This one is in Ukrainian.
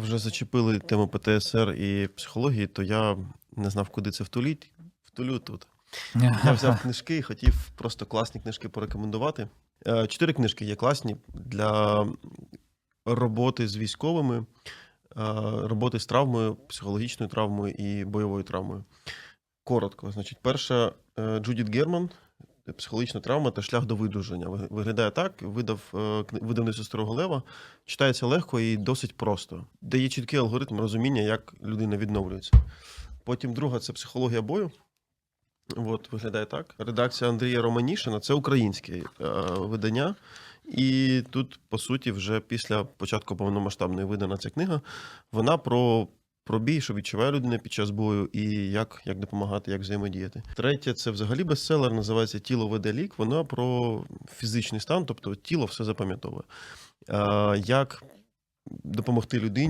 вже зачепили тему ПТСР і психології, то я не знав, куди це втуліть. Втулю тут. Я взяв книжки і хотів просто класні книжки порекомендувати. Е, Чотири книжки є класні для роботи з військовими, е, роботи з травмою, психологічною травмою і бойовою травмою. Коротко, значить, перша е, Джудіт Герман. Психологічна травма та шлях до видужання. Ви- Виглядає так, видав е, видавництво Старого Лева. Читається легко і досить просто. Дає чіткий алгоритм розуміння, як людина відновлюється. Потім друга це психологія бою. От, виглядає так. Редакція Андрія Романішина це українське е, видання. І тут, по суті, вже після початку повномасштабної видана ця книга. Вона про, про бій, що відчуває людина під час бою, і як, як допомагати, як взаємодіяти. Третє, це взагалі бестселер, називається Тіло веде лік. Вона про фізичний стан, тобто тіло все запам'ятовує. Як допомогти людині